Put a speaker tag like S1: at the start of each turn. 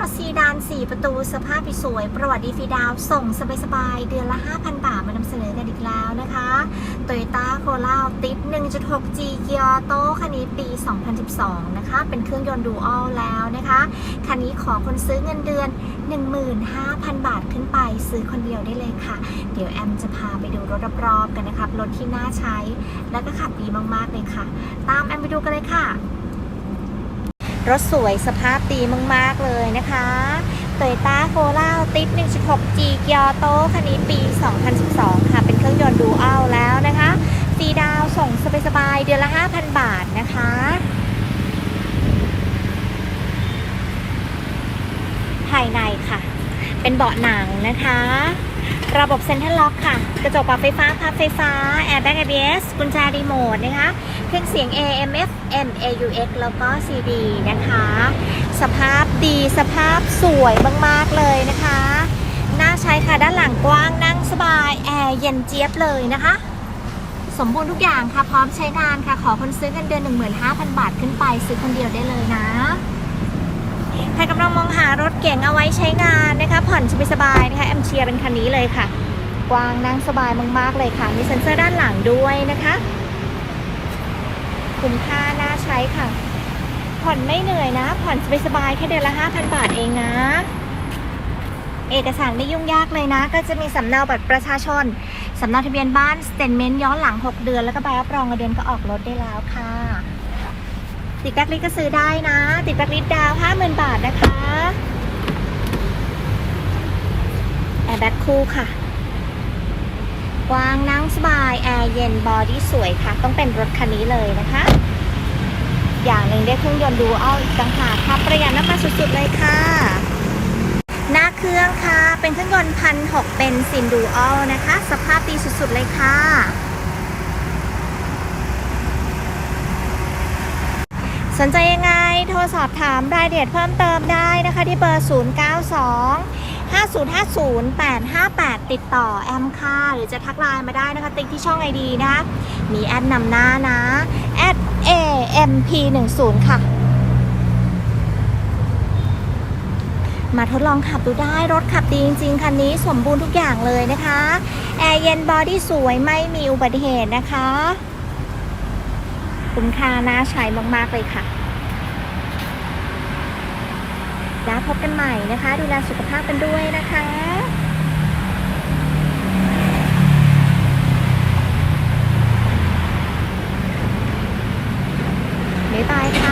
S1: รถซีดาน 4 ประตูสภาพสวย ประวัติดีฟีดาว ส่งสบายๆ เดือนละ 5,000 บาท มานำเสนอกันอีกแล้วนะคะ Toyota Corolla Altis 1.6G Gear Auto คันนี้ปี 2012 นะคะ เป็นเครื่องยนต์ดูอัลแล้วนะคะ คันนี้ขอคนซื้อเงินเดือน 15,000 บาทขึ้นไปซื้อคนเดียวได้เลยค่ะ เดี๋ยวแอมจะพาไปดูรถรอบๆกันนะครับ รถที่น่าใช้ แล้วก็ขับดีมากๆเลยค่ะ ตามแอมไปดูกันเลยค่ะ รถสวยสภาพดีมาก ๆ เลยนะคะ Toyota Corolla Altis 1.6G Gear Auto คันนี้ปี 2012 ค่ะ เป็นเครื่องยนต์ดูอัลแล้วนะคะฟรีดาวส่งสบายๆเดือนละ 5,000 บาทนะคะภายในค่ะ เป็นเบาะหนังนะคะ ระบบเซ็นทรัลล็อกค่ะ กระจกปรับไฟฟ้าพับไฟฟ้า แอร์แบ็ก ABS กุญแจรีโมทนะคะ เครื่องเสียง AM FM AUX แล้วก็ CD นะคะ สภาพดีสภาพสวยมากๆเลยนะคะ น่าใช้ค่ะด้านหลังกว้างนั่งสบาย แอร์เย็นเจี๊ยบเลยนะคะ สมบูรณ์ทุกอย่างค่ะ พร้อมใช้งานค่ะ ขอคนซื้อเงินเดือน 15,000 บาทขึ้นไปซื้อคนเดียวได้เลยนะ ใครกำลังมองหารถเก๋งเอาไว้ใช้งานนะคะ ผ่อนสบายๆนะคะแอมเชียร์เป็นคันนี้เลยค่ะ กว้างนั่งสบายมากๆเลยค่ะ มีเซ็นเซอร์ด้านหลังด้วยนะคะ คุ้มค่าน่าใช้ค่ะ ผ่อนไม่เหนื่อยนะ ผ่อนสบายๆแค่เดือนละ5,000 บาทเองนะเอกสารไม่ยุ่งยากเลยนะ ก็จะมีสำเนาบัตรประชาชน สำเนาทะเบียนบ้านสเตทเมนต์ย้อนหลัง 6 เดือน แล้วก็ใบรับรองเงินเดือนก็ออกรถได้แล้วค่ะ ติดแบล็คลิสก็ซื้อได้นะ ติดแบล็คลิสดาว50,000บาทนะคะแอร์แบ็คคู่ค่ะกว้างนั่งสบาย แอร์เย็นบอดี้สวยค่ะ ต้องเป็นรถคันนี้เลยนะคะ อย่างหนึ่งได้เครื่องยนต์ดูอัลอีกต่างหากค่ะประหยัดน้ำมันสุดๆเลยค่ะ หน้าเครื่องค่ะ เป็นเครื่องยนต์พันหกเป็นซินดูอัลนะคะ สภาพดีสุดๆเลยค่ะ สนใจยังไง โทรสอบถามรายละเอียดเพิ่มเติมได้นะคะที่เบอร์ 092 5050 858 ติดต่อแอมค่ะ หรือจะทักไลน์มาได้นะคะ ติ๊กที่ช่องไอดีนะคะ มีแอดนำหน้านะ at amp10 ค่ะ มาทดลองขับดูได้รถขับดีจริง ๆ คันนี้สมบูรณ์ทุกอย่างเลยนะคะ แอร์เย็นบอดี้สวยไม่มีอุบัติเหตุนะคะ คุ้มค่าน่าใช้มาก ๆ เลยค่ะ แล้วพบกันใหม่นะคะ ดูแลสุขภาพกันด้วยนะคะบ๊ายบายค่ะ